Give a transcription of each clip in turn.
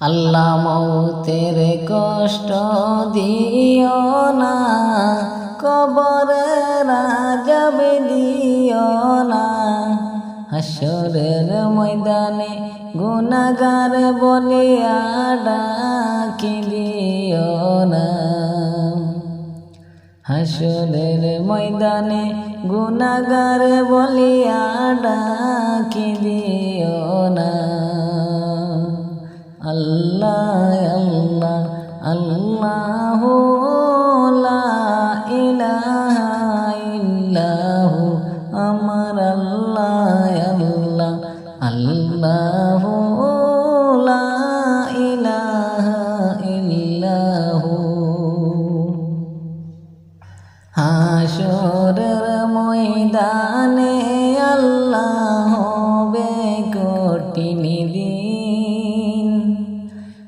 আল্লাহ মৌতের কষ্ট দিও না, কবরে রাজব দিও না। হাসরের ময়দানে গুনাগার বলিয়া ডাকি দিও না। হাসরের ময়দানে গুনাগার বলিয়া ডাকি দিও না। আল্লাহ আল্লাহ আল্লাহ ইল্লাহু আমার আল্লাহ আল্লাহ আল্লাহ লা ইলাহা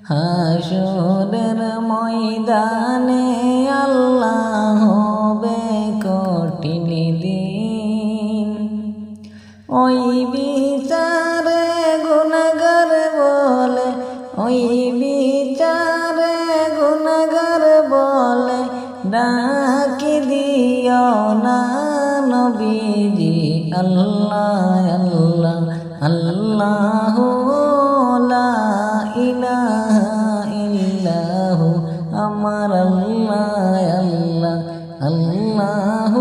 হাসরের ময়দানে আল্লাহ হবে কঠিন দিন। ওই বিচারে গুণাগার বলে, ওই বিচারে গুণাগার বলে, ডাকি দিও না নবীজি, আল্লাহ আল্লাহ আল্লাহ আল্লাহ আল্লাহ আল্লাহ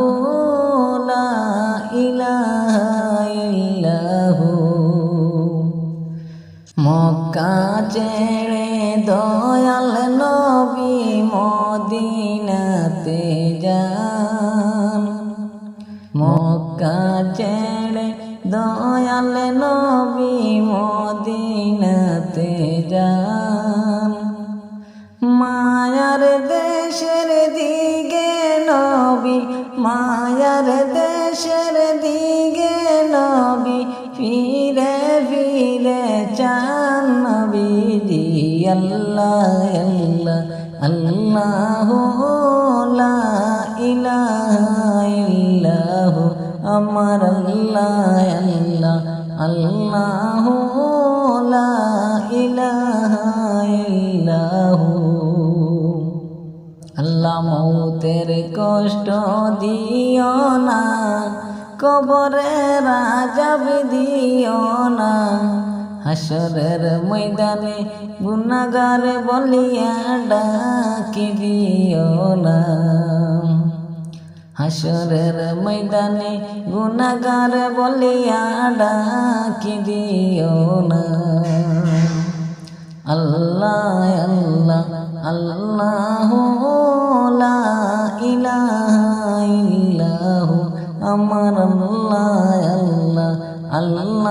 লা মক্কা ছেড়ে দয়াল নবী মদিনাতে যান। মক্কা ছেড়ে দয়াল নবী মদিনাতে যান। ফিরে ফিরে চান নবীজি, আল্লাহ আল্লাহ আল্লাহ লা ইলাহা ইল্লাহু, আমার আল্লাহ আল্লাহ আল্লাহ লা আল্লাহ মৌতের কষ্ট দিও না। কবরে রাজাব দিও না। হাসরের ময়দানে গুনাগার বলিয়া ডাকি দিও না। হাসরের ময়দানে গুনাগার বলিয়া ডাকি দিও না। আল্লাহ আল্লাহ আল্লাহ আমার আল্লাহ আল্লাহ আল্লাহ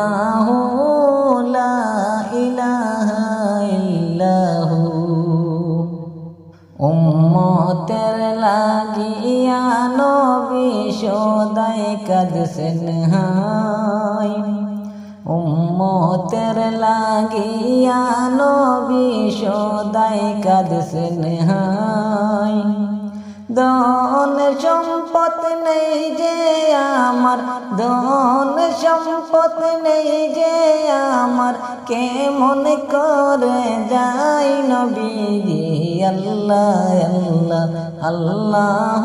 উম্মতের লাগিয়া নবী সদাই কাদসেন হাই উম্মতের লাগিয়া নবী সদাই কাদসেন হাই দন সম্পদ নেই যে আমার দন সম্পদ নেই যে আমার। কেমন করে যাই নবীজি আল্লাহ আল্লাহ আল্লাহ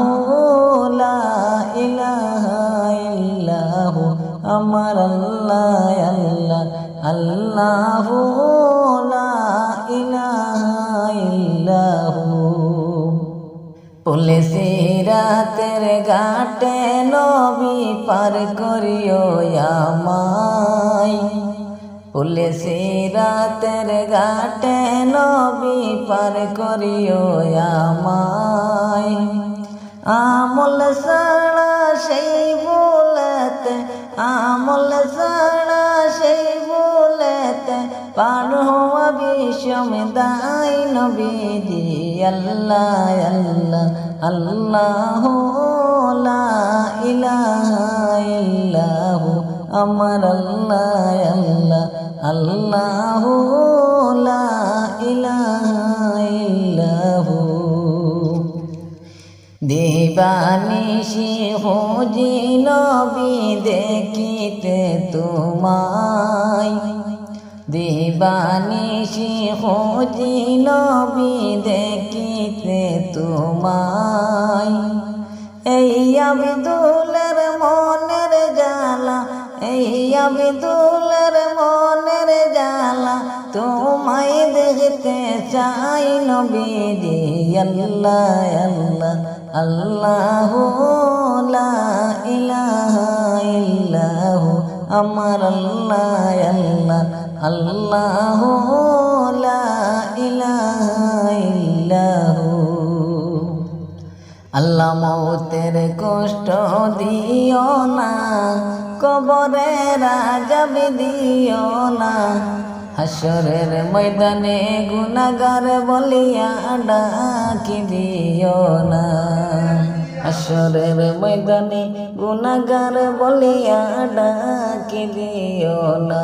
ইল্লাহু। আমার আল্লাহ আল্লাহ আল্লাহ ইলাহা ইল্লাহু। পুলিশি রাতের ঘাটে নবী পার করিও আমায়। পুলিশি রাতের ঘাটে নবী পার করিও আমায়। বিষম দাই নবীজি, আল্লাহ আল্লাহ আল্লাহ লা ইলাহা ইল্লাহু, আমার আল্লাহ আল্লাহ আল্লাহ লা ইলাহা ইল্লাহু। দিবানিশি খুঁজি নবী দেখিতে তোমায় দিবানিশি খুঁজি নবী দেখিতে তোমায়। এই আবিদুলের মনের জালা এই আবিদুলের মনের জালা তোমায় দেখতে চাই নবীজি। আল্লাহ আল্লাহ আল্লাহ ইলাহা ইল্লাহু, আমার আল্লাহ আল্লাহ আল্লাহ আল্লাহ মৌতের কষ্ট দিও না, কবরে রাজব দিও না। হাসরের ময়দানে গুনাগার বলিয়া ডাকি দিও না। হাসরের ময়দানে গুনাগার বলিয়া ডাকি দিও না।